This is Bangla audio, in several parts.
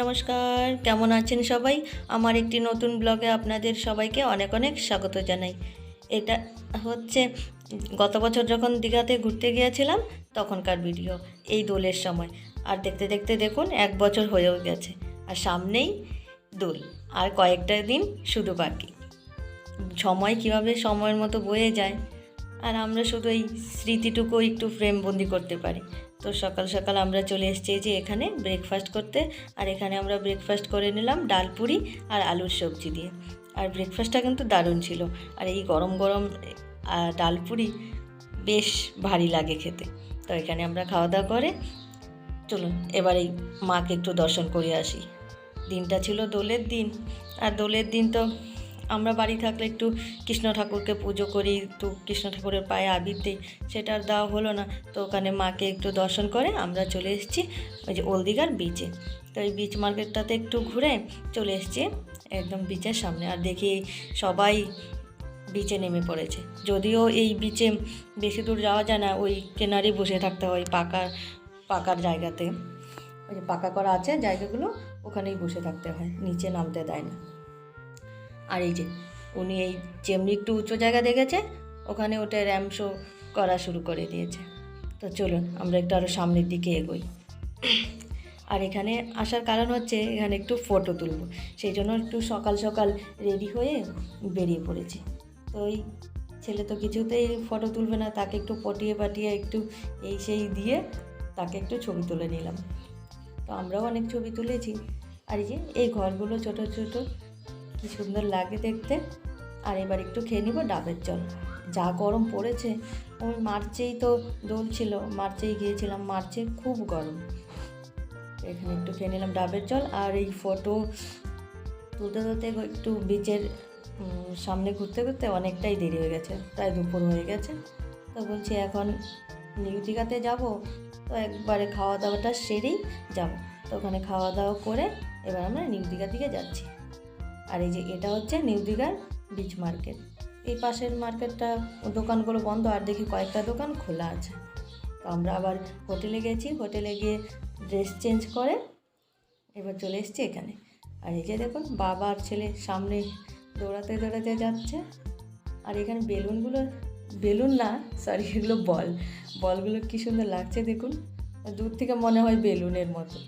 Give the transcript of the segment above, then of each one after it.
নমস্কার, কেমন আছেন সবাই? আমার একটি নতুন ব্লগে আপনাদের সবাইকে অনেক অনেক স্বাগত জানাই। এটা হচ্ছে, গত বছর যখন দীঘাতে ঘুরতে গিয়েছিলাম, তখনকার ভিডিও এই দোলের সময়। আর দেখতে দেখতে দেখুন, এক বছর হয়েও গেছে, আর সামনেই দোল, আর কয়েকটা দিন শুধু বাকি। সময় কীভাবে সময়ের মতো বয়ে যায় আর আমরা শুধু এই স্মৃতিটুকু একটু ফ্রেমবন্দি করতে পারি। তো সকাল সকাল আমরা চলে এসেছি যে এখানে ব্রেকফাস্ট করতে। আর এখানে আমরা ব্রেকফাস্ট করে নিলাম ডাল পুরি আর আলুর সবজি দিয়ে। আর ব্রেকফাস্টটা কিন্তু দারুণ ছিল। আর এই গরম গরম ডাল পুরি বেশ ভারী লাগে খেতে। তো এখানে আমরা খাওয়া দাওয়া করে, চলুন এবার এই মাকে একটু দর্শন করে আসি। দিনটা ছিল দোলের দিন। আর দোলের দিন তো আমরা বাড়ি থাকলে একটু কৃষ্ণ ঠাকুরকে পুজো করি একটু কৃষ্ণ ঠাকুরের পায়ে আবির দিই সেটা আর দেওয়া হলো না। তো ওখানে মাকে একটু দর্শন করে আমরা চলে এসেছি ওই যে ওলদিঘার বিচে তো এই বিচ মার্কেটটাতে একটু ঘুরে চলে এসেছি একদম বিচের সামনে। আর দেখি সবাই বিচে নেমে পড়েছে। যদিও এই বিচে বেশি দূর যাওয়া যায় না, ওই কেনারে বসে থাকতে হয় পাকা পাকার জায়গাতে। ওই যে পাকা করা আছে জায়গাগুলো, ওখানেই বসে থাকতে হয়, নিচে নামতে দেয় না। আর এই যে, উনি এই যেমনি একটু উঁচু জায়গা দেখেছে, ওখানে ওটা র্যাম শো করা শুরু করে দিয়েছে। তো চলুন, আমরা একটু আরও সামনের দিকে এগোই। আর এখানে আসার কারণ হচ্ছে, এখানে একটু ফটো তুলব। সেই জন্য একটু সকাল সকাল রেডি হয়ে বেরিয়ে পড়েছি। তো ওই ছেলে তো কিছুতেই ফটো তুলবে না, তাকে একটু পটিয়ে পাটিয়ে একটু এই সেই দিয়ে তাকে একটু ছবি তুলে নিলাম। তো আমরাও অনেক ছবি তুলেছি। আর এই যে, এই ঘরগুলো ছোট ছোট কি সুন্দর লাগে দেখতে। আর এবার একটু খেয়ে নিব ডাবের জল। যা গরম পড়েছে, ওই মার্চেই তো দোল ছিল, মার্চেই গিয়েছিলাম, মার্চে খুব গরম। এখানে একটু খেয়ে নিলাম ডাবের জল, আর এই ফটো তুলতে তুলতে একটু বিচের সামনে ঘুরতে ঘুরতে অনেকটাই দেরি হয়ে গেছে, প্রায় দুপুর হয়ে গেছে। তো বলছি এখন নিউ দীঘাতে যাব, তো একবারে খাওয়া দাওয়াটা সেরেই যাব। তো ওখানে খাওয়া দাওয়া করে এবার আমরা নিউ দীঘার দিকে যাচ্ছি। আর এই যে এটা হচ্ছে নিউ দীঘার বিচ মার্কেট এই পাশের মার্কেটটা দোকানগুলো বন্ধ, আর দেখি কয়েকটা দোকান খোলা আছে। তো আমরা আবার হোটেলে গেছি, হোটেলে গিয়ে ড্রেস চেঞ্জ করে এবার চলে এসেছি এখানে। আর এই যে দেখুন বাবা আর ছেলে সামনে দৌড়াতে দৌড়াতে যাচ্ছে। আর এখানে বেলুনগুলো, বেলুন না সরি এগুলো বল। বলগুলো কী সুন্দর লাগছে দেখুন। দূর থেকে মনে হয় বেলুনের মতো।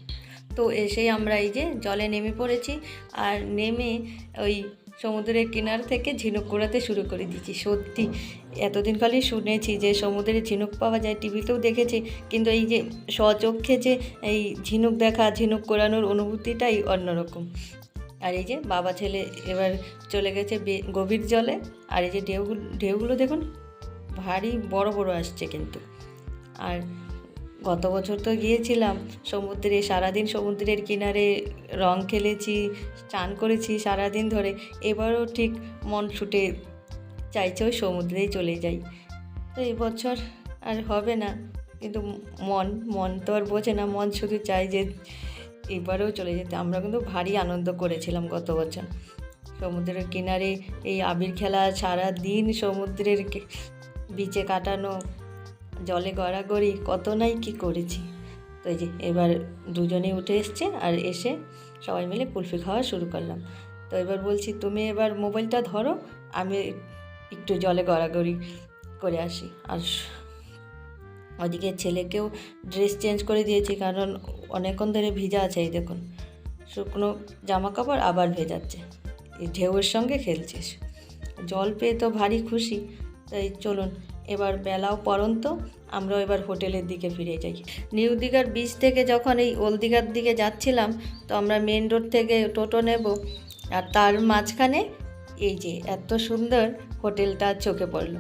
তো এসেই আমরা এই যে জলে নেমে পড়েছি আর নেমে ওই সমুদ্রের কিনার থেকে ঝিনুক কুড়াতে শুরু করে দিয়েছি। সত্যি, এতদিন খালি শুনেছি যে সমুদ্রে ঝিনুক পাওয়া যায়, টিভিতেও দেখেছি। কিন্তু এই যে স্বচক্ষে যে এই ঝিনুক দেখা, ঝিনুক কোরানোর অনুভূতিটাই অন্যরকম। আর এই যে বাবা ছেলে এবার চলে গেছে গভীর জলে। আর এই যে ঢেউগুলো ঢেউগুলো দেখুন, ভারী বড় বড় আসছে কিন্তু। আর গত বছর তো গিয়েছিলাম, সমুদ্রে, সারাদিন সমুদ্রের কিনারে রং খেলেছি, চান করেছি সারাদিন ধরে। এবারও ঠিক মন ছুটে চাইছে ওই সমুদ্রেই চলে যাই। তো এই বছর আর হবে না, কিন্তু মন মন তো আর বোঝে না, মন শুধু চাই যে এবারেও চলে যেতে। আমরা কিন্তু ভারী আনন্দ করেছিলাম গত বছর। সমুদ্রের কিনারে এই আবির খেলা সারা দিন সমুদ্রের বিচে কাটানো জলে গড়াগড়ি, কত নাই কি করেছি। তো এই যে এবার দুজনেই উঠে এসছে আর এসে সবাই মিলে কুলফি খাওয়া শুরু করলাম। তো এবার বলছি, তুমি এবার মোবাইলটা ধরো, আমি একটু জলে গড়াগড়ি করে আসি। আর ওদিকে ছেলেকেও ড্রেস চেঞ্জ করে দিয়েছি, কারণ অনেকক্ষণ ধরে ভিজা আছে, এই দেখুন। শুকনো জামা কাপড় আবার ভেজাচ্ছে। এই ঢেউয়ের সঙ্গে খেলছিস। জল পেয়ে তো ভারী খুশি, তাই চলুন এবার বেলাও পরন্ত আমরাও এবার হোটেলের দিকে ফিরে যাই। নিউ দীঘার বিচ থেকে যখন এই ওল দীঘার দিকে যাচ্ছিলাম, তো আমরা মেন রোড থেকে টোটো নেব, আর তার মাঝখানে এই যে এত সুন্দর হোটেলটা চোখে পড়ল।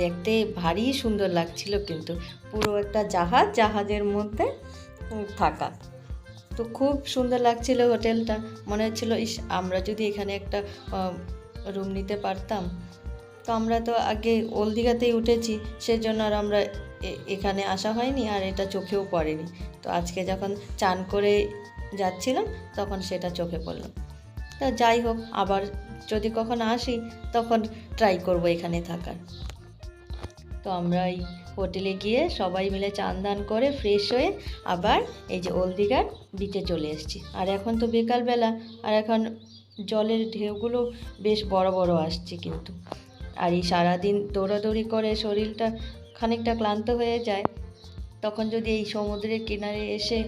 দেখতে ভারী সুন্দর লাগছিল কিন্তু, পুরো একটা জাহাজ, জাহাজের মধ্যে থাকা। তো খুব সুন্দর লাগছিল হোটেলটা, মনে হচ্ছিল, ইস, আমরা যদি এখানে একটা রুম নিতে পারতাম তো আমরা তো আগে ওল দীঘাতেই উঠেছি, সেজন্য আর আমরা এখানে আসা হয়নি আর এটা চোখেও পড়েনি। তো আজকে যখন চান করে যাচ্ছিলাম, তখন সেটা চোখে পড়ল। তা যাই হোক, আবার যদি কখন আসি, তখন ট্রাই করব এখানে থাকার। তো আমরা এই হোটেলে গিয়ে সবাই মিলে চান দান করে ফ্রেশ হয়ে আবার এই যে ওল দীঘার বিচে চলে এসেছি। আর এখন তো বিকালবেলা, আর এখন জলের ঢেউগুলো বেশ বড় বড় আসছে কিন্তু। আর এই সারাদিন দৌড়াদৌড়ি করে শরীরটা খানিকটা ক্লান্ত হয়ে যায় তখন যদি এই সমুদ্রের কিনারে এসে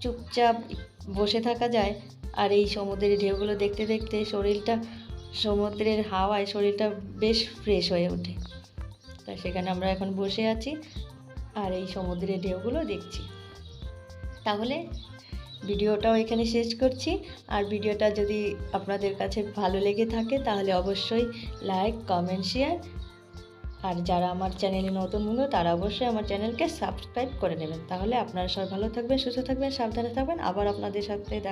চুপচাপ বসে থাকা যায় আর এই সমুদ্রের ঢেউগুলো দেখতে দেখতে শরীরটা সমুদ্রের হাওয়ায় শরীরটা বেশ ফ্রেশ হয়ে ওঠে। তা সেখানে আমরা এখন বসে আছি আর এই সমুদ্রের ঢেউগুলো দেখছি। তাহলে ভিডিওটাও এখানে শেষ করছি। আর ভিডিওটা যদি আপনাদের কাছে ভালো লেগে থাকে, তাহলে অবশ্যই লাইক কমেন্ট শেয়ার আর যারা আমার চ্যানেলে নতুন বন্ধু, তারা অবশ্যই আমার চ্যানেলকে সাবস্ক্রাইব করে নেবেন। তাহলে আপনারা সবাই ভালো থাকবেন, সুস্থ থাকবেন, সাবধানে থাকবেন। আবার আপনাদের সাথে